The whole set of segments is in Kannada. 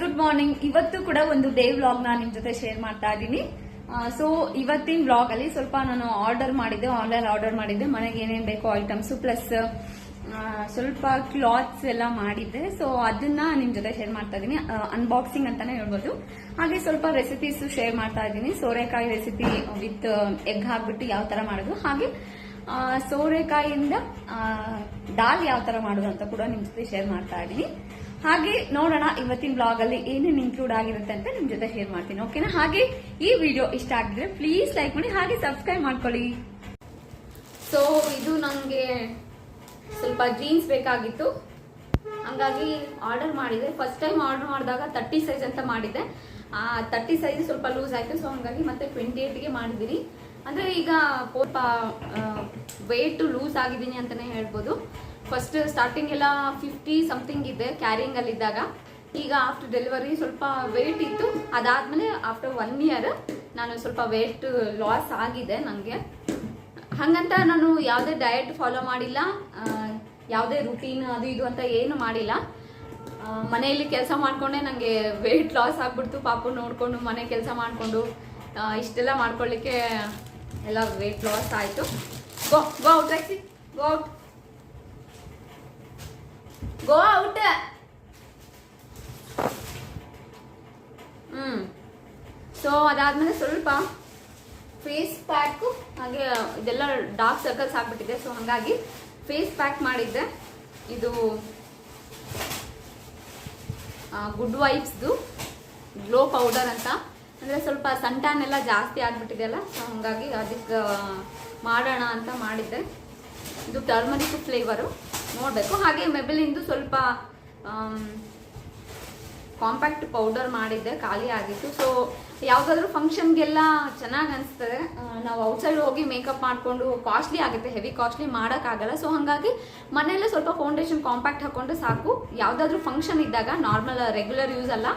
ಗುಡ್ ಮಾರ್ನಿಂಗ್ ಇವತ್ತು ಕೂಡ ಒಂದು ಡೇ ವ್ಲಾಗ್ ನಾನು ನಿಮ್ ಜೊತೆ ಶೇರ್ ಮಾಡ್ತಾ ಇದ್ದೀನಿ. ಸೊ ಇವತ್ತಿನ ವ್ಲಾಗ್ ಅಲ್ಲಿ ಸ್ವಲ್ಪ ನಾನು ಆರ್ಡರ್ ಮಾಡಿದ್ದೆ ಆನ್ಲೈನ್ ಆರ್ಡರ್ ಮಾಡಿದ್ದೆ. ಮನೆಗೆ ಏನೇನ್ ಬೇಕೋ ಐಟಮ್ಸ್ ಪ್ಲಸ್ ಸ್ವಲ್ಪ ಕ್ಲಾತ್ಸ್ ಎಲ್ಲ ಮಾಡಿದ್ದೆ. ಸೊ ಅದನ್ನ ನಿಮ್ ಜೊತೆ ಶೇರ್ ಮಾಡ್ತಾ ಇದ್ದೀನಿ. ಅನ್ಬಾಕ್ಸಿಂಗ್ ಅಂತಾನೆ ಹೇಳ್ಬೋದು. ಹಾಗೆ ಸ್ವಲ್ಪ ರೆಸಿಪೀಸ್ ಶೇರ್ ಮಾಡ್ತಾ ಇದ್ದೀನಿ. ಸೋರೆಕಾಯಿ ರೆಸಿಪಿ ವಿತ್ ಎಗ್ ಹಾಕ್ಬಿಟ್ಟು ಯಾವ ತರ ಮಾಡೋದು. ಹಾಗೆ ಸೋರೆಕಾಯಿಯಿಂದ ದಾಲ್ ಯಾವ ತರ ಮಾಡೋದು ಅಂತ ಕೂಡ ನಿಮ್ ಜೊತೆ ಶೇರ್ ಮಾಡ್ತಾ ಇದ್ದೀನಿ. ಹಾಗೆ ನೋಡೋಣ ಇವತ್ತಿನ ಬ್ಲಾಗ್ ಅಲ್ಲಿ ಏನೇನು ಇನ್ಕ್ಲೂಡ್ ಆಗಿರುತ್ತೆ ಅಂತ ನಿಮ್ ಜೊತೆ ಶೇರ್ ಮಾಡ್ತೀನಿ ಓಕೆನಾ ಹಾಗೆ ಈ ವಿಡಿಯೋ ಇಷ್ಟ ಆಗಿದ್ರೆ ಪ್ಲೀಸ್ ಲೈಕ್ ಮಾಡಿ, ಹಾಗೆ ಸಬ್ಸ್ಕ್ರೈಬ್ ಮಾಡ್ಕೊಳ್ಳಿ. ಸೊ ಇದು ನನಗೆ ಸ್ವಲ್ಪ ಜೀನ್ಸ್ ಬೇಕಾಗಿತ್ತು. ಹಂಗಾಗಿ ಆರ್ಡರ್ ಮಾಡಿದೆ. ಫಸ್ಟ್ ಟೈಮ್ ಆರ್ಡರ್ ಮಾಡಿದಾಗ ತರ್ಟಿ ಸೈಜ್ ಅಂತ ಮಾಡಿದ್ದೆ ಆ ತರ್ಟಿ ಸೈಜ್ ಸ್ವಲ್ಪ ಲೂಸ್ ಆಯ್ತು ಸೊ ಹಂಗಾಗಿ ಮತ್ತೆ ಟ್ವೆಂಟಿ ಏಟ್ಗೆ ಮಾಡಿದ್ದೀರಿ ಅಂದ್ರೆ ಈಗ ಸ್ವಲ್ಪ ವೇಟ್ ಲೂಸ್ ಆಗಿದ್ದೀನಿ ಅಂತಾನೆ ಹೇಳ್ಬೋದು. ಫಸ್ಟ್ ಸ್ಟಾರ್ಟಿಂಗ್ ಎಲ್ಲ ಫಿಫ್ಟಿ ಸಮಥಿಂಗ್ ಇದೆ ಕ್ಯಾರಿಂಗ್ ಅಲ್ಲಿ ಇದ್ದಾಗ. ಈಗ ಆಫ್ಟರ್ ಡೆಲಿವರಿ ಸ್ವಲ್ಪ ವೆಯ್ಟ್ ಇತ್ತು. ಅದಾದ್ಮೇಲೆ ಆಫ್ಟರ್ ಒನ್ ಇಯರ್ ನಾನು ಸ್ವಲ್ಪ ವೆಯ್ಟ್ ಲಾಸ್ ಆಗಿದೆ ನನಗೆ ಹಂಗಂತ ನಾನು ಯಾವುದೇ ಡಯಟ್ ಫಾಲೋ ಮಾಡಿಲ್ಲ. ಯಾವುದೇ ರುಟೀನ್ ಅದು ಇದು ಅಂತ ಏನು ಮಾಡಿಲ್ಲ. ಮನೆಯಲ್ಲಿ ಕೆಲಸ ಮಾಡಿಕೊಂಡೆ ನನಗೆ ವೆಯ್ಟ್ ಲಾಸ್ ಆಗ್ಬಿಡ್ತು. ಪಾಪು ನೋಡಿಕೊಂಡು ಮನೆ ಕೆಲಸ ಮಾಡಿಕೊಂಡು ಇಷ್ಟೆಲ್ಲ ಮಾಡ್ಕೊಳ್ಳಿಕ್ಕೆ ಎಲ್ಲ ವೆಯ್ಟ್ ಲಾಸ್ ಆಯಿತು. Go go out go out go out hmm so ಅದಾದ್ಮೇಲೆ ಸ್ವಲ್ಪ ಫೇಸ್ ಪ್ಯಾಕ್ ಹಾಗೆ ಇದೆಲ್ಲ ಡಾರ್ಕ್ ಸರ್ಕಲ್ಸ್ ಆಗ್ಬಿಟ್ಟಿದೆ. ಸೊ ಹಾಗಾಗಿ ಫೇಸ್ ಪ್ಯಾಕ್ ಮಾಡಿದ್ದೆ. ಇದು ಗುಡ್ ವೈಬ್ಸ್ದು ಗ್ಲೋ ಪೌಡರ್ ಅಂತ. ಅಂದರೆ ಸ್ವಲ್ಪ ಸಂಟಾನ್ ಎಲ್ಲ ಜಾಸ್ತಿ ಆಗ್ಬಿಟ್ಟಿದೆಯಲ್ಲ ಸೊ ಹಾಗಾಗಿ ಅದಕ್ಕೆ ಮಾಡೋಣ ಅಂತ ಮಾಡಿದ್ದೆ. ಇದು ಟರ್ಮರಿಕ್ ಫ್ಲೇವರು ನೋಡಬೇಕು. ಹಾಗೆ ಮೆಬಲಿಂದು ಸ್ವಲ್ಪ ಕಾಂಪ್ಯಾಕ್ಟ್ ಪೌಡರ್ ಮಾಡಿದ್ದೆ, ಖಾಲಿ ಆಗಿತ್ತು. ಸೊ ಯಾವುದಾದ್ರೂ ಫಂಕ್ಷನ್ಗೆಲ್ಲ ಚೆನ್ನಾಗಿ ಅನಿಸ್ತದೆ. ನಾವು ಔಟ್ಸೈಡ್ ಹೋಗಿ ಮೇಕಪ್ ಮಾಡಿಕೊಂಡು ಕಾಸ್ಟ್ಲಿ ಆಗುತ್ತೆ ಹೆವಿ ಕಾಸ್ಟ್ಲಿ ಮಾಡೋಕ್ಕಾಗಲ್ಲ. ಸೊ ಹಾಗಾಗಿ ಮನೆಯಲ್ಲೇ ಸ್ವಲ್ಪ ಫೌಂಡೇಶನ್ ಕಾಂಪ್ಯಾಕ್ಟ್ ಹಾಕ್ಕೊಂಡು ಸಾಕು. ಯಾವುದಾದ್ರೂ ಫಂಕ್ಷನ್ ಇದ್ದಾಗ ನಾರ್ಮಲ್ ರೆಗ್ಯುಲರ್ ಯೂಸ್ ಅಲ್ಲ,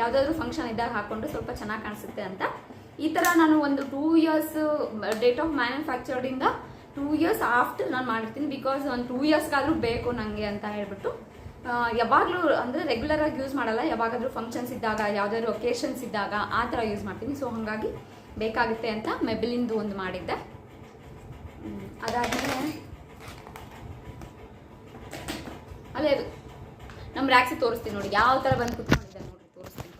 ಯಾವುದಾದ್ರೂ ಫಂಕ್ಷನ್ ಇದ್ದಾಗ ಹಾಕ್ಕೊಂಡು ಸ್ವಲ್ಪ ಚೆನ್ನಾಗಿ ಕಾಣಿಸುತ್ತೆ ಅಂತ. ಈ ಥರ ನಾನು ಒಂದು ಟೂ ಇಯರ್ಸ್ ಡೇಟ್ ಆಫ್ ಮ್ಯಾನುಫ್ಯಾಕ್ಚರ್ಡಿಂದ ಟೂ ಇಯರ್ಸ್ ಆಫ್ಟರ್ ನಾನು ಮಾಡಿರ್ತೀನಿ ಬಿಕಾಸ್ ಒಂದು ಟೂ ಇಯರ್ಸ್ಗಾದ್ರೂ ಬೇಕು ನನಗೆ ಅಂತ ಹೇಳ್ಬಿಟ್ಟು ಯಾವಾಗಲೂ ಅಂದರೆ ರೆಗ್ಯುಲರ್ ಆಗಿ ಯೂಸ್ ಮಾಡಲ್ಲ, ಯಾವಾಗಾದರೂ ಫಂಕ್ಷನ್ಸ್ ಇದ್ದಾಗ, ಯಾವುದಾದ್ರು ಒಕೇಶನ್ಸ್ ಇದ್ದಾಗ ಆ ಥರ ಯೂಸ್ ಮಾಡ್ತೀನಿ. ಸೊ ಹಾಗಾಗಿ ಬೇಕಾಗುತ್ತೆ ಅಂತ ಮೆಬಿಲಿಂದು ಒಂದು ಮಾಡಿದ್ದೆ. ಅದಾದಮೇಲೆ, ಅಲ್ಲೇ ಅದು ನಮ್ಮ ರ್ಯಾಕ್ಸಿ ತೋರಿಸ್ತೀನಿ ನೋಡಿ, ಯಾವ ಥರ ಬಂದು ಕುತ್ಕೊಂಡಿದೆ ನೋಡಿ, ತೋರಿಸ್ತೀನಿ.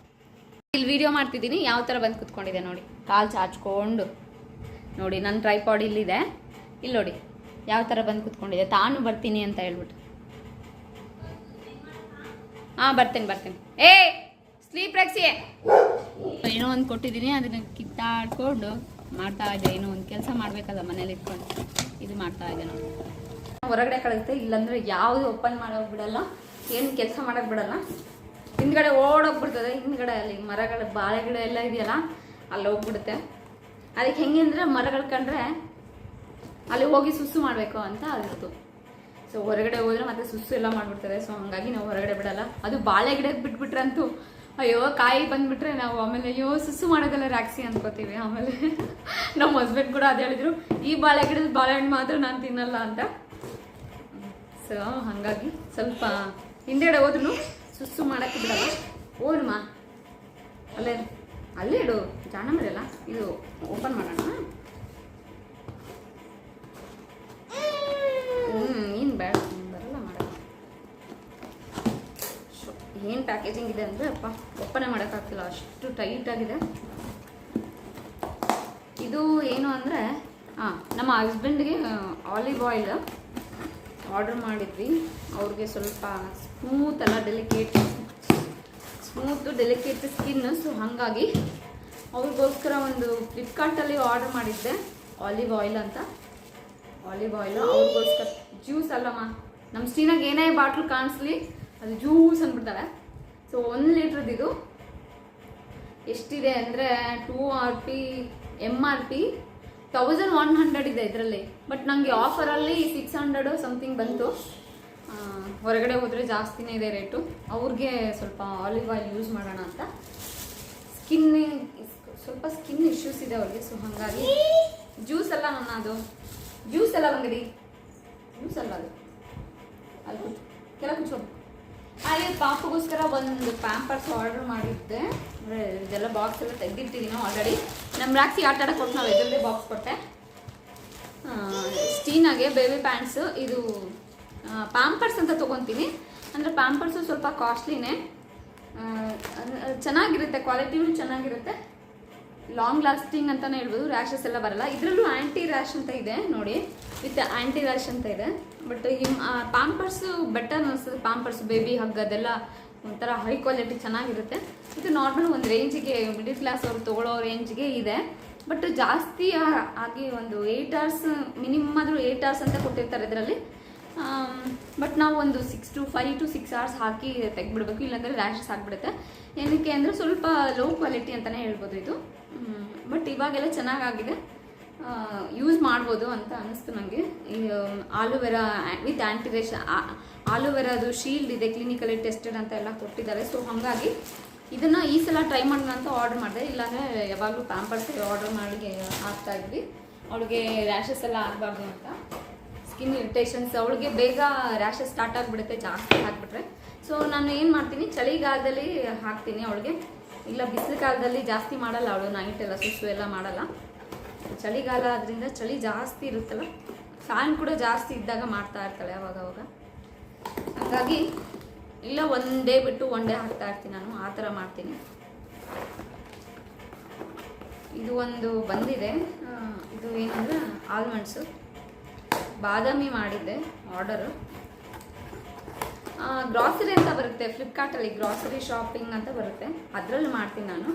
ಇಲ್ಲಿ ವೀಡಿಯೋ ಮಾಡ್ತಿದ್ದೀನಿ, ಯಾವ ಥರ ಬಂದು ಕುತ್ಕೊಂಡಿದೆ ನೋಡಿ, ಕಾಲು ಚಾಚ್ಕೊಂಡು ನೋಡಿ ನನ್ನ ಟ್ರೈಪಾಡ್ ಇಲ್ಲಿದೆ. ಇಲ್ಲಿ ನೋಡಿ, ಯಾವ ಥರ ಬಂದು ಕೂತ್ಕೊಂಡಿದೆ? ತಾನು ಬರ್ತೀನಿ ಅಂತ ಹೇಳ್ಬಿಟ್ಟು. ಹಾಂ, ಬರ್ತೇನೆ ಬರ್ತೇನೆ. ಏ ಸ್ಲೀಪ್ ರಕ್ಷಿ. ಏನೋ ಒಂದು ಕೊಟ್ಟಿದ್ದೀನಿ, ಅದನ್ನು ಕಿತ್ತಾಡ್ಕೊಂಡು ಮಾಡ್ತಾ ಇದೆ ಏನೋ ಒಂದು ಕೆಲಸ ಮಾಡಬೇಕಲ್ಲ, ಮನೇಲಿ ಇಟ್ಕೊಂಡು. ಇದು ಮಾಡ್ತಾ ಇದೆ ನಾವು ಹೊರಗಡೆ ಕಳಿಸುತ್ತೆ ಇಲ್ಲಾಂದ್ರೆ ಯಾವುದು ಓಪನ್ ಮಾಡೋಕೆ ಬಿಡಲ್ಲ. ಏನು ಕೆಲಸ ಮಾಡೋಕೆ ಬಿಡಲ್ಲ. ಹಿಂದ್ಗಡೆ ಓಡೋಗ್ಬಿಡ್ತದೆ. ಹಿಂದ್ಗಡೆ ಅಲ್ಲಿ ಮರಗಳ ಬಾಳೆ ಗಿಡ ಎಲ್ಲ ಇದೆಯಲ್ಲ, ಅಲ್ಲಿ ಹೋಗ್ಬಿಡುತ್ತೆ. ಅದಕ್ಕೆ ಹೆಂಗೆ ಅಂದರೆ ಮರಗಳು ಕಂಡ್ರೆ ಅಲ್ಲಿ ಹೋಗಿ ಸುಸ್ಸು ಮಾಡಬೇಕು ಅಂತ ಅದಿತ್ತು ಸೊ ಹೊರಗಡೆ ಹೋದ್ರೆ ಮತ್ತೆ ಸುಸ್ಸು ಎಲ್ಲ ಮಾಡ್ಬಿಡ್ತಾರೆ ಸೊ ಹಂಗಾಗಿ ನಾವು ಹೊರಗಡೆ ಬಿಡಲ್ಲ. ಅದು ಬಾಳೆ ಗಿಡಕ್ಕೆ ಬಿಟ್ಬಿಟ್ರಂತೂ, ಅಯ್ಯೋ, ಕಾಯಿ ಬಂದ್ಬಿಟ್ರೆ ನಾವು ಆಮೇಲೆ, ಅಯ್ಯೋ, ಸುಸ್ಸು ಮಾಡೋದೆಲ್ಲ ರಾಕ್ಸಿ ಅನ್ಕೋತೀವಿ ಆಮೇಲೆ. ನಮ್ಮ ಹಸ್ಬೆಂಡ್ ಕೂಡ ಅದು ಹೇಳಿದ್ರು, ಈ ಬಾಳೆ ಗಿಡದ ಬಾಳೆಹಣ್ಣು ಮಾತ್ರ ನಾನು ತಿನ್ನಲ್ಲ ಅಂತ. ಸೊ ಹಾಗಾಗಿ ಸ್ವಲ್ಪ ಹಿಂದೆಡೆ ಹೋದ್ರು ಸುಸ್ಸು ಮಾಡಕ್ಕೆ ಬಿಡಲ್ಲ. ಓಡ್ಮ ಅಲ್ಲೇ ಅಲ್ಲೇ ಇಡು. ಜಾಣ ಮರೆಯಲ್ಲ. ಇದು ಓಪನ್ ಮಾಡೋಣ. ಏನು ಪ್ಯಾಕೇಜಿಂಗ್ ಇದೆ ಅಂದರೆ ಅಪ್ಪ, ಒಪ್ಪನೆ ಮಾಡೋಕ್ಕಾಗ್ತಿಲ್ಲ ಅಷ್ಟು ಟೈಟಾಗಿದೆ ಇದು ಏನು ಅಂದರೆ ಹಾಂ ನಮ್ಮ ಹಸ್ಬೆಂಡ್ಗೆ ಆಲಿವ್ ಆಯಿಲ್ ಆರ್ಡರ್ ಮಾಡಿದ್ವಿ. ಅವ್ರಿಗೆ ಸ್ವಲ್ಪ ಸ್ಮೂತ್ ಅಲ್ಲ delicate smooth delicate skin so ಹಾಗಾಗಿ ಅವ್ರಿಗೋಸ್ಕರ ಒಂದು ಫ್ಲಿಪ್ಕಾರ್ಟಲ್ಲಿ ಆರ್ಡರ್ ಮಾಡಿದ್ದೆ ಆಲಿವ್ ಆಯಿಲ್ ಅಂತ. ಆಲಿವ್ ಆಯಿಲ್ ಅವ್ರಿಗೋಸ್ಕರ. ಜ್ಯೂಸ್ ಅಲ್ಲಮ್ಮ. ನಮ್ಮ ಸ್ಟೀನಾಗ ಏನೇ ಬಾಟ್ಲು ಕಾಣಿಸ್ಲಿ ಅದು ಜ್ಯೂಸ್ ಅಂದ್ಬಿಡ್ತಾಳೆ ಸೊ ಒಂದು ಲೀಟ್ರದ್ದು ಇದು. ಎಷ್ಟಿದೆ ಅಂದರೆ two R P M R P thousand one hundred ಇದೆ ಇದರಲ್ಲಿ. ಬಟ್ ನನಗೆ ಆಫರಲ್ಲಿ ಸಿಕ್ಸ್ ಹಂಡ್ರೆಡು ಸಮಥಿಂಗ್ ಬಂತು. ಹೊರಗಡೆ ಹೋದರೆ ಜಾಸ್ತಿನೇ ಇದೆ ರೇಟು. ಅವ್ರಿಗೆ ಸ್ವಲ್ಪ ಆಲಿವ್ ಆಯಿಲ್ ಯೂಸ್ ಮಾಡೋಣ ಅಂತ. ಸ್ಕಿನ್ ಸ್ವಲ್ಪ ಸ್ಕಿನ್ ಇಶ್ಯೂಸ್ ಇದೆ ಅವ್ರಿಗೆ ಸೊ ಹಾಗಾಗಿ ಜ್ಯೂಸ್ ಅಲ್ಲ ನನ್ನ ಅದು. ಜ್ಯೂಸ್ ಎಲ್ಲ ಬಂಗಡಿ ಜ್ಯೂಸ್ ಅಲ್ಲ ಅದು. ಅಲ್ಲಿ ಕೂತ್ ಹಾಗೆ ಪಾಪಗೋಸ್ಕರ ಒಂದು ಪ್ಯಾಂಪರ್ಸ್ ಆರ್ಡರ್ ಮಾಡಿದ್ದೆ. ಇದೆಲ್ಲ ಬಾಕ್ಸ್ ಎಲ್ಲ ತೆಗೆದಿಟ್ಟಿದ್ದೀನಿ ಆಲ್ರೆಡಿ ನಮ್ಮ ರಾಕ್ಸಿ ಆಟ ಆಡಕ್ಕೆ ಕೊಟ್ಟು ನಾವು ಎದುರದೇ ಬಾಕ್ಸ್ ಕೊಟ್ಟೆ. ಸ್ಟೀನಾಗೆ ಬೇಬಿ ಪ್ಯಾಂಟ್ಸು ಇದು ಪ್ಯಾಂಪರ್ಸ್ ಅಂತ ತೊಗೊತೀನಿ. ಅಂದರೆ ಪ್ಯಾಂಪರ್ಸು ಸ್ವಲ್ಪ ಕಾಸ್ಟ್ಲಿನೇ ಚೆನ್ನಾಗಿರುತ್ತೆ ಕ್ವಾಲಿಟಿಯೂ ಚೆನ್ನಾಗಿರುತ್ತೆ. ಲಾಂಗ್ ಲಾಸ್ಟಿಂಗ್ ಅಂತಾನೆ ಹೇಳ್ಬೋದು ರ್ಯಾಷಸ್ ಎಲ್ಲ ಬರಲ್ಲ. ಇದರಲ್ಲೂ ಆ್ಯಂಟಿ ರ್ಯಾಶ್ ಅಂತ ಇದೆ, ನೋಡಿ. ವಿತ್ ಆ್ಯಂಟಿ ರ್ಯಾಶ್ ಅಂತ ಇದೆ. ಬಟ್ ಈ ಪಾಂಪರ್ಸು ಬೆಟರ್ ಅನಿಸ್ತದೆ ಪಾಂಪರ್ಸ್ ಬೇಬಿ ಹಗ್ ಅದೆಲ್ಲ ಒಂಥರ ಹೈ ಕ್ವಾಲಿಟಿ ಚೆನ್ನಾಗಿರುತ್ತೆ. ಇದು ನಾರ್ಮಲ್ ಒಂದು ರೇಂಜಿಗೆ ಮಿಡಿಲ್ ಕ್ಲಾಸ್ ಅವರು ತೊಗೊಳ್ಳೋ ರೇಂಜ್ಗೆ ಇದೆ. ಬಟ್ ಜಾಸ್ತಿ ಆಗಿ ಒಂದು ಏಯ್ಟ್ ಅವರ್ಸ್ ಮಿನಿಮಮ್ ಆದರೂ ಏಯ್ಟ್ ಅವರ್ಸ್ ಅಂತ ಕೊಟ್ಟಿರ್ತಾರೆ ಇದರಲ್ಲಿ. ಬಟ್ ನಾವು ಒಂದು six to five to six hours ಹಾಕಿ ತೆಗ್ಬಿಡ್ಬೇಕು ಇಲ್ಲಾಂದರೆ ರ್ಯಾಷಸ್ ಆಗಿಬಿಡುತ್ತೆ. ಏನಕ್ಕೆ ಅಂದರೆ ಸ್ವಲ್ಪ ಲೋ ಕ್ವಾಲಿಟಿ ಅಂತಲೇ ಹೇಳ್ಬೋದು ಇದು. ಬಟ್ ಇವಾಗೆಲ್ಲ ಚೆನ್ನಾಗಾಗಿದೆ. ಯೂಸ್ ಮಾಡ್ಬೋದು ಅಂತ ಅನಿಸ್ತು ನನಗೆ ಈ ಆಲೋವೆರಾ ವಿತ್ ಆ್ಯಂಟಿರೇಷ ಆಲೋವೆರಾದು ಶೀಲ್ಡ್ ಇದೆ ಕ್ಲಿನಿಕಲಿ ಟೆಸ್ಟೆಡ್ ಅಂತ ಎಲ್ಲ ಕೊಟ್ಟಿದ್ದಾರೆ. ಸೊ ಹಾಗಾಗಿ ಇದನ್ನು ಈ ಸಲ ಟ್ರೈ ಮಾಡೋಣ ಅಂತ ಆರ್ಡರ್ ಮಾಡಿದೆ. ಇಲ್ಲಾಂದರೆ ಯಾವಾಗಲೂ ಪ್ಯಾಂಪರ್ಸ್ ಆರ್ಡರ್ ಮಾಡಿ ಹಾಕ್ತಾ ಇದ್ವಿ. ಅವಳಿಗೆ ರ್ಯಾಷಸ್ ಎಲ್ಲ ಆಗಬಾರ್ದು ಅಂತ. ಸ್ಕಿನ್ ಇರಿಟೇಷನ್ಸ್ ಅವಳಿಗೆ ಬೇಗ ರ್ಯಾಷಸ್ ಸ್ಟಾರ್ಟ್ ಆಗಿಬಿಡುತ್ತೆ, ಜಾಸ್ತಿ ಹಾಕ್ಬಿಟ್ರೆ ಸೊ ನಾನು ಏನು ಮಾಡ್ತೀನಿ, ಚಳಿಗಾಲದಲ್ಲಿ ಹಾಕ್ತೀನಿ ಅವಳಿಗೆ. ಇಲ್ಲ, ಬಿಸಿಲು ಕಾಲದಲ್ಲಿ ಜಾಸ್ತಿ ಮಾಡಲ್ಲ ಅವಳು ನೈಟ್ ಎಲ್ಲ ಸುಸು ಎಲ್ಲ ಮಾಡಲ್ಲ. ಚಳಿಗಾಲ ಆದ್ರಿಂದ ಚಳಿ ಜಾಸ್ತಿ ಇರುತ್ತಲ್ಲ, ಫ್ಯಾನ್ ಕೂಡ ಜಾಸ್ತಿ ಇದ್ದಾಗ ಮಾಡ್ತಾ ಇರ್ತಾಳೆ ಅವಾಗ ಅವಾಗ. ಹಾಗಾಗಿ ಇಲ್ಲ ಒನ್ ಡೇ ಬಿಟ್ಟು ಒನ್ ಡೇ ಹಾಕ್ತಾ ಇರ್ತೀನಿ ನಾನು, ಆ ಥರ ಮಾಡ್ತೀನಿ. ಇದು ಒಂದು ಬಂದಿದೆ. ಇದು ಏನಂದ್ರೆ ಆಲ್ಮಂಡ್ಸು ಬಾದಾಮಿ ಮಾಡಿದ್ದೆ ಆರ್ಡರು ಗ್ರಾಸರಿ ಅಂತ ಬರುತ್ತೆ. ಫ್ಲಿಪ್ಕಾರ್ಟಲ್ಲಿ ಗ್ರಾಸರಿ ಶಾಪಿಂಗ್ ಅಂತ ಬರುತ್ತೆ. ಅದರಲ್ಲಿ ಮಾಡ್ತೀನಿ ನಾನು.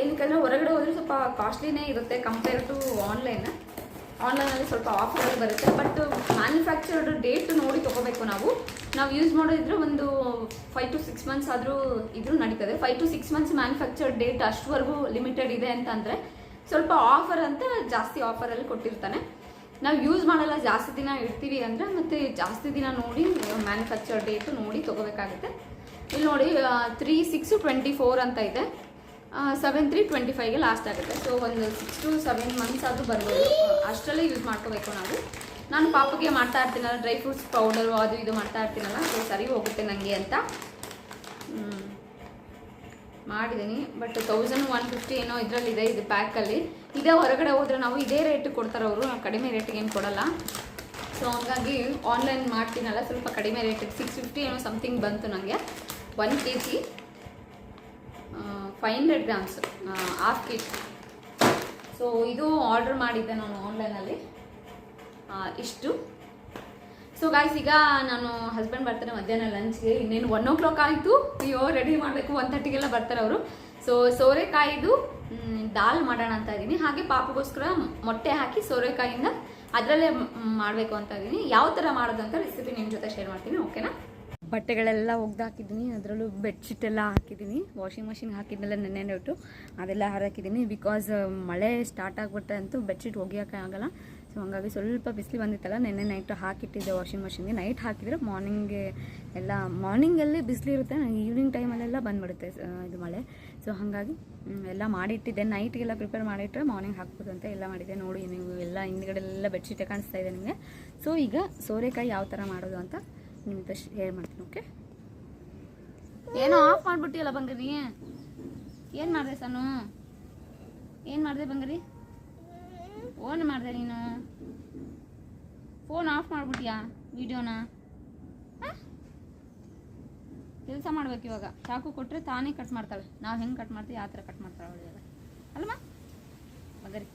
ಏನಕ್ಕಂದರೆ ಹೊರಗಡೆ ಹೋದರೆ ಸ್ವಲ್ಪ ಕಾಸ್ಟ್ಲಿನೇ ಇರುತ್ತೆ ಕಂಪೇರ್ ಟು ಆನ್ಲೈನ್ ಆನ್ಲೈನಲ್ಲಿ ಸ್ವಲ್ಪ ಆಫರಲ್ಲಿ ಬರುತ್ತೆ. ಬಟ್ ಮ್ಯಾನುಫ್ಯಾಕ್ಚರ್ಡ್ ಡೇಟ್ ನೋಡಿ ತೊಗೋಬೇಕು ನಾವು. ನಾವು ಯೂಸ್ ಮಾಡೋದಿದ್ರೆ ಒಂದು ಫೈವ್ ಟು ಸಿಕ್ಸ್ ಮಂತ್ಸ್ ಆದರೂ ಇದ್ರೂ ನಡೀತದೆ. Five to six months manufactured date ಅಷ್ಟುವರೆಗೂ limited ಇದೆ ಅಂತಂದರೆ ಸ್ವಲ್ಪ ಆಫರ್ ಅಂತ ಜಾಸ್ತಿ ಆಫರಲ್ಲಿ ಕೊಟ್ಟಿರ್ತಾನೆ. ನಾವು ಯೂಸ್ ಮಾಡಲ್ಲ, ಜಾಸ್ತಿ ದಿನ ಇಡ್ತೀವಿ ಅಂದರೆ ಮತ್ತೆ ಜಾಸ್ತಿ ದಿನ ನೋಡಿ ಮ್ಯಾನುಫ್ಯಾಕ್ಚರ್ ಡೇಟು ನೋಡಿ ತೊಗೋಬೇಕಾಗುತ್ತೆ. ಇಲ್ಲಿ ನೋಡಿ ತ್ರೀ ಸಿಕ್ಸ್ ಟ್ವೆಂಟಿ ಫೋರ್ ಅಂತ ಇದೆ. ಸೆವೆನ್ ತ್ರೀ ಟ್ವೆಂಟಿ ಫೈವ್ಗೆ ಲಾಸ್ಟ್ ಆಗುತ್ತೆ. ಸೊ ಒಂದು ಸಿಕ್ಸ್ ಟು ಸೆವೆನ್ ಮಂತ್ಸ್ ಆದರೂ ಬರ್ಬೋದು. ಅಷ್ಟರಲ್ಲೇ ಯೂಸ್ ಮಾಡ್ಕೋಬೇಕು ನಾವು. ನಾನು ಪಾಪಗೆ ಮಾಡ್ತಾ ಇರ್ತೀನಲ್ಲ ಡ್ರೈ ಫ್ರೂಟ್ಸ್ ಪೌಡರು ಅದು ಇದು ಮಾಡ್ತಾ ಇರ್ತೀನಲ್ಲ ಸೊ ಸರಿ ಹೋಗುತ್ತೆ ನನಗೆ ಅಂತ. ಮಾಡಿದ್ದೀನಿ ಬಟ್ ತೌಸಂಡ್ ಒನ್ ಫಿಫ್ಟಿ ಏನೋ ಇದರಲ್ಲಿದೆ, ಇದು ಪ್ಯಾಕಲ್ಲಿ ಇದೇ ಹೊರಗಡೆ ಹೋದರೆ ನಾವು ಇದೇ ರೇಟ್ ಕೊಡ್ತಾರೆ ಅವರು ಕಡಿಮೆ ರೇಟಿಗೆ ಏನು ಕೊಡಲ್ಲ. ಸೊ ಹಂಗಾಗಿ ಆನ್ಲೈನ್ ಮಾಡ್ತೀನಲ್ಲ, ಸ್ವಲ್ಪ ಕಡಿಮೆ ರೇಟಿಗೆ ಸಿಕ್ಸ್ ಫಿಫ್ಟಿ ಏನೋ ಸಮಥಿಂಗ್ ಬಂತು ನನಗೆ one K G five hundred grams half K G so ಇದು ಆರ್ಡರ್ ಮಾಡಿದ್ದೆ ನಾನು ಆನ್ಲೈನಲ್ಲಿ ಇಷ್ಟು. ಸೊ ಗಾಯ್ಸ್ ಈಗ ನಾನು ಹಸ್ಬೆಂಡ್ ಬರ್ತಾರೆ ಮಧ್ಯಾಹ್ನ ಲಂಚ್ಗೆ ಇನ್ನೇನು ಒನ್ ಓ ಕ್ಲಾಕ್ ಆಯಿತು, ಅಯ್ಯೋ ರೆಡಿ ಮಾಡಬೇಕು ಒನ್ ತರ್ಟಿಗೆಲ್ಲ ಬರ್ತಾರೆ ಅವರು. ಸೊ ಸೋರೆಕಾಯಿದು ದಾಲ್ ಮಾಡೋಣ ಅಂತ ಇದ್ದೀನಿ. ಹಾಗೆ ಪಾಪಗೋಸ್ಕರ ಮೊಟ್ಟೆ ಹಾಕಿ ಸೋರೆಕಾಯಿಂದ ಅದರಲ್ಲೇ ಮಾಡಬೇಕು ಅಂತ ಇದ್ದೀನಿ. ಯಾವ ಥರ ಮಾಡೋದು ಅಂತ ರೆಸಿಪಿ ನಿಮ್ಮ ಜೊತೆ ಶೇರ್ ಮಾಡ್ತೀನಿ ಓಕೆನಾ ಬಟ್ಟೆಗಳೆಲ್ಲ ಒಗ್ದು ಹಾಕಿದ್ದೀನಿ. ಅದರಲ್ಲೂ ಬೆಡ್ಶೀಟ್ ಎಲ್ಲ ಹಾಕಿದ್ದೀನಿ. ವಾಷಿಂಗ್ ಮಷಿನ್ ಹಾಕಿದ್ಮೇಲೆ ನೆನ್ನೆ ಇಟ್ಟು ಅದೆಲ್ಲ ಹಾರಾಕಿದ್ದೀನಿ. ಬಿಕಾಸ್ ಮಳೆ ಸ್ಟಾರ್ಟ್ ಆಗಿಬಿಟ್ಟೆ ಅಂತೂ ಬೆಡ್ಶೀಟ್ ಒಗೆಯೋಕೆ ಆಗಲ್ಲ. ಸೊ ಹಂಗಾಗಿ ಸ್ವಲ್ಪ ಬಿಸಿಲು ಬಂದಿತ್ತಲ್ಲ, ನೆನ್ನೆ ನೈಟ್ ಹಾಕಿಟ್ಟಿದ್ದೆ ವಾಷಿಂಗ್ ಮಷಿನ್ಗೆ ನೈಟ್ ಹಾಕಿದರೆ ಮಾರ್ನಿಂಗ್ಗೆ ಎಲ್ಲ ಮಾರ್ನಿಂಗಲ್ಲಿ ಬಿಸಿಲು ಇರುತ್ತೆ ಈವ್ನಿಂಗ್ ಟೈಮಲ್ಲೆಲ್ಲ ಬಂದ್ಬಿಡುತ್ತೆ ಇದು ಮಳೆ. ಸೊ ಹಾಗಾಗಿ ಎಲ್ಲ ಮಾಡಿಟ್ಟಿದ್ದೆ. ನೈಟ್ಗೆಲ್ಲ ಪ್ರಿಪೇರ್ ಮಾಡಿಟ್ಟರೆ ಮಾರ್ನಿಂಗ್ ಹಾಕ್ಬೋದು ಅಂತ ಎಲ್ಲ ಮಾಡಿದ್ದೆ. ನೋಡಿ ನೀವು ಎಲ್ಲ ಹಿಂದ್ಗಡೆ ಎಲ್ಲ ಬೆಡ್ಶೀಟೇ ಕಾಣಿಸ್ತಾ ಇದೆ ನಿಮಗೆ. ಸೊ ಈಗ ಸೋರೆಕಾಯಿ ಯಾವ ಥರ ಮಾಡೋದು ಅಂತ ನಿಮ್ಮ ಶೇರ್ ಮಾಡ್ತೀನಿ ಓಕೆ ಏನೋ ಆಫ್ ಮಾಡ್ಬಿಟ್ಟಿಯಲ್ಲ ಬಂಗಾರಿ. ಏನು ಮಾಡಿದೆ ಸಾನು? ಏನು ಮಾಡಿದೆ ಬಂಗಾರಿ? ಫೋನ್ ಮಾಡಿದೆ ನೀನು. ಫೋನ್ ಆಫ್ ಮಾಡಿಬಿಟ್ಟಿಯಾ ವಿಡಿಯೋನ? ಕೆಲಸ ಮಾಡ್ಬೇಕು ಇವಾಗ. ಚಾಕು ಕೊಟ್ಟರೆ ತಾನೇ ಕಟ್ ಮಾಡ್ತಾಳೆ. ನಾವು ಹೆಂಗೆ ಕಟ್ ಮಾಡ್ತೀವಿ ಆ ಥರ ಕಟ್ ಮಾಡ್ತಾಳೆ ಅವಳು ಇವಾಗ. ಅಲ್ಲಮ್ಮ ಬಂಗಾರಿ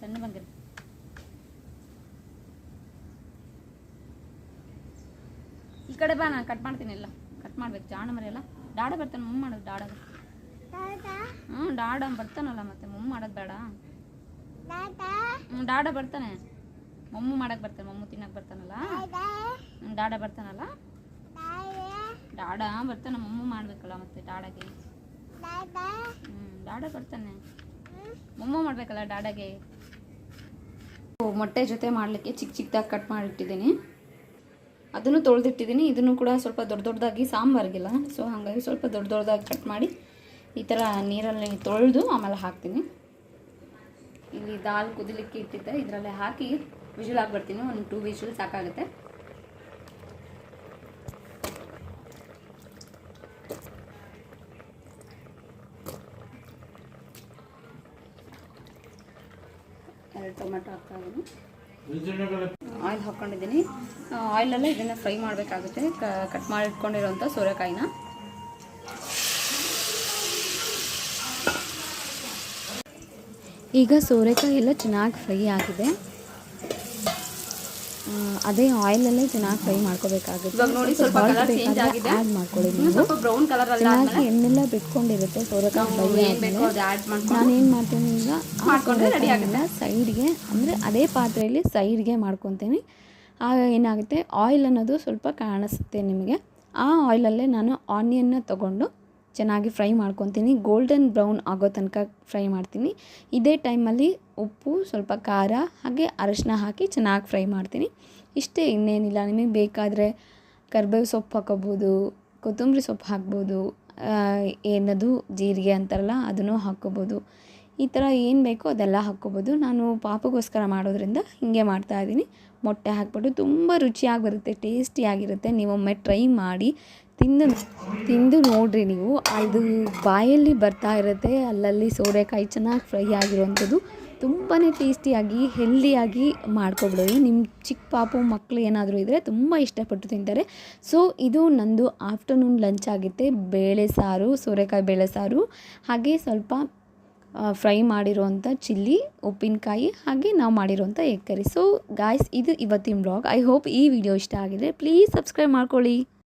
ಸಣ್ಣ ಬಂಗರಿ ಈ ಕಡೆ ಬಾ ನಾನು ಕಟ್ ಮಾಡ್ತೀನಿ ಎಲ್ಲ. ಕಟ್ ಮಾಡ್ಬೇಕು. ಜಾಣ ಮರಿ ಎಲ್ಲ. ಡಾಡ ಬರ್ತಾನೆ ಮುಮ್ಮ ಮಾಡೋದು ಡಾಡ. ಹ್ಞೂ ಡಾಡ ಬರ್ತಾನಲ್ಲ ಮತ್ತೆ ಮುಮ್ಮ ಮಾಡೋದು ಬೇಡ. ಹ್ಞೂ ಡಾಡ ಬರ್ತಾನೆ. ಮಮ್ಮು ಮಾಡಕ್ಕೆ ಬರ್ತಾನೆ ಮಮ್ಮು ತಿನ್ನಕ್ಕೆ ಬರ್ತಾನಲ್ಲ? ಹ್ಞೂ ಡಾಡ ಬರ್ತಾನಲ್ಲ? ಡಾಡ ಬರ್ತಾನೆ ಮಮ್ಮು ಮಾಡ್ಬೇಕಲ್ಲ ಮತ್ತೆ ಡಾಡಗೆ ಹ್ಞೂ ಡಾಡ ಬರ್ತಾನೆ. ಮಮ್ಮು ಮಾಡ್ಬೇಕಲ್ಲ ಡಾಡಗೆ ಮೊಟ್ಟೆ ಜೊತೆ ಮಾಡಲಿಕ್ಕೆ ಚಿಕ್ಕ ಚಿಕ್ಕದಾಗಿ ಕಟ್ ಮಾಡಿಟ್ಟಿದ್ದೀನಿ. ಅದನ್ನು ತೊಳೆದಿಟ್ಟಿದ್ದೀನಿ. ಇದನ್ನು ಕೂಡ ಸ್ವಲ್ಪ ದೊಡ್ಡ ದೊಡ್ಡದಾಗಿ ಸಾಂಬಾರಿಗಿಲ್ಲ. ಸೊ ಹಾಗಾಗಿ ಸ್ವಲ್ಪ ದೊಡ್ಡ ದೊಡ್ಡದಾಗಿ ಕಟ್ ಮಾಡಿ ಈ ಥರ ನೀರಲ್ಲಿ ತೊಳೆದು ಆಮೇಲೆ ಹಾಕ್ತೀನಿ. ಇಲ್ಲಿ ದಾಲ್ ಕುದಿಲಿಕ್ಕೆ ಇಟ್ಟಿದ್ದೆ. ಇದರಲ್ಲಿ ಹಾಕಿ ವಿಜುಲ್ ಹಾಕ್ಬಿಡ್ತೀನಿ ಒಂದು ಟೂ ವಿಜುಲ್ ಸಾಕಾಗುತ್ತೆ. ಎರಡು ಟೊಮೆಟೊ ಹಾಕ್ತಾ ಆಯಿಲ್ ಹಾಕ್ಕೊಂಡಿದ್ದೀನಿ ಆಯಿಲಲ್ಲೇ ಇದನ್ನು ಫ್ರೈ ಮಾಡಬೇಕಾಗುತ್ತೆ. ಕಟ್ ಮಾಡಿಟ್ಕೊಂಡಿರೋಂಥ ಸೋರೆಕಾಯಿನ. ಈಗ ಸೋರೆಕಾಯಿ ಎಲ್ಲ ಚೆನ್ನಾಗಿ ಫ್ರೈ ಆಗಿದೆ. ಅದೇ ಆಯಿಲಲ್ಲೇ ಚೆನ್ನಾಗಿ ಫ್ರೈ ಮಾಡ್ಕೋಬೇಕಾಗುತ್ತೆ. ನೋಡಿ ಸ್ವಲ್ಪ ಆ್ಯಡ್ ಮಾಡ್ಕೊಳ್ಳಿ ನೀವು. ಸ್ವಲ್ಪ ಬ್ರೌನ್ ಕಲರ್ ಅಲ್ಲ ಚೆನ್ನಾಗಿ ಎಣ್ಣೆಲ್ಲ ಬಿಟ್ಕೊಂಡಿರುತ್ತೆ ಸೋರೆಕಾಯಿ ಫ್ರೈ ನಾನು ಏನು ಮಾಡ್ತೀನಿ ಈಗ ಮಾಡ್ಕೊಂಡ್ರೆ ಆಗುತ್ತೆ. ಸೈಡ್ಗೆ ಅಂದರೆ ಅದೇ ಪಾತ್ರೆಯಲ್ಲಿ ಸೈಡ್ಗೆ ಮಾಡ್ಕೊತೀನಿ. ಆಗ ಏನಾಗುತ್ತೆ ಆಯಿಲ್ ಅನ್ನೋದು ಸ್ವಲ್ಪ ಕಾಣಿಸುತ್ತೆ ನಿಮಗೆ. ಆ ಆಯಿಲಲ್ಲೇ ನಾನು ಆನಿಯನ್ನ ತೊಗೊಂಡು ಚೆನ್ನಾಗಿ ಫ್ರೈ ಮಾಡ್ಕೊತೀನಿ. ಗೋಲ್ಡನ್ ಬ್ರೌನ್ ಆಗೋ ತನಕ ಫ್ರೈ ಮಾಡ್ತೀನಿ. ಇದೇ ಟೈಮಲ್ಲಿ ಉಪ್ಪು, ಸ್ವಲ್ಪ ಖಾರ, ಹಾಗೆ ಅರಶಿನ ಹಾಕಿ ಚೆನ್ನಾಗಿ ಫ್ರೈ ಮಾಡ್ತೀನಿ. ಇಷ್ಟೇ ಇನ್ನೇನಿಲ್ಲ. ನಿಮಗೆ ಬೇಕಾದರೆ ಕರ್ಬೇವು ಸೊಪ್ಪು ಹಾಕೋಬೋದು, ಕೊತ್ತಂಬರಿ ಸೊಪ್ಪು ಹಾಕ್ಬೋದು ಏನದು ಜೀರಿಗೆ ಅಂತಾರಲ್ಲ, ಅದನ್ನು ಹಾಕ್ಕೋಬೋದು ಈ ಥರ ಏನು ಬೇಕೋ ಅದೆಲ್ಲ ಹಾಕ್ಕೋಬೋದು. ನಾನು ಪಾಪಗೋಸ್ಕರ ಮಾಡೋದ್ರಿಂದ ಹೀಗೆ ಮಾಡ್ತಾ ಇದ್ದೀನಿ. ಮೊಟ್ಟೆ ಹಾಕ್ಬಿಟ್ಟು ತುಂಬ ರುಚಿಯಾಗಿ ಬರುತ್ತೆ, ಟೇಸ್ಟಿಯಾಗಿರುತ್ತೆ. ನೀವೊಮ್ಮೆ ಟ್ರೈ ಮಾಡಿ. ತಿಂದು ತಿಂದು ನೋಡ್ರಿ ನೀವು. ಅದು ಬಾಯಲ್ಲಿ ಬರ್ತಾ ಇರುತ್ತೆ. ಅಲ್ಲಲ್ಲಿ ಸೋರೆಕಾಯಿ ಚೆನ್ನಾಗಿ ಫ್ರೈ ಆಗಿರುವಂಥದ್ದು. ತುಂಬಾ ಟೇಸ್ಟಿಯಾಗಿ, ಹೆಲ್ದಿಯಾಗಿ ಮಾಡ್ಕೊಬಿಡೋದು. ನಿಮ್ಮ ಚಿಕ್ಕ ಪಾಪು ಮಕ್ಕಳು ಏನಾದರೂ ಇದ್ದರೆ ತುಂಬ ಇಷ್ಟಪಟ್ಟು ತಿಂತಾರೆ. ಸೊ, ಇದು ನಂದು ಆಫ್ಟರ್ನೂನ್ ಲಂಚ್ ಆಗುತ್ತೆ. ಬೇಳೆ ಸಾರು, ಸೋರೆಕಾಯಿ ಬೇಳೆ ಸಾರು, ಹಾಗೆ ಸ್ವಲ್ಪ ಫ್ರೈ ಮಾಡಿರೋವಂಥ ಚಿಲ್ಲಿ, ಉಪ್ಪಿನಕಾಯಿ, ಹಾಗೆ ನಾವು ಮಾಡಿರೋವಂಥ ಎಗ್ ಕರಿ. ಸೊ, ಗಾಯ್ಸ್, ಇದು ಇವತ್ತಿನ ಬ್ಲಾಗ್. ಐ ಹೋಪ್ ಈ ವಿಡಿಯೋ ಇಷ್ಟ ಆಗಿದೆ ಪ್ಲೀಸ್ ಸಬ್ಸ್ಕ್ರೈಬ್ ಮಾಡ್ಕೊಳ್ಳಿ.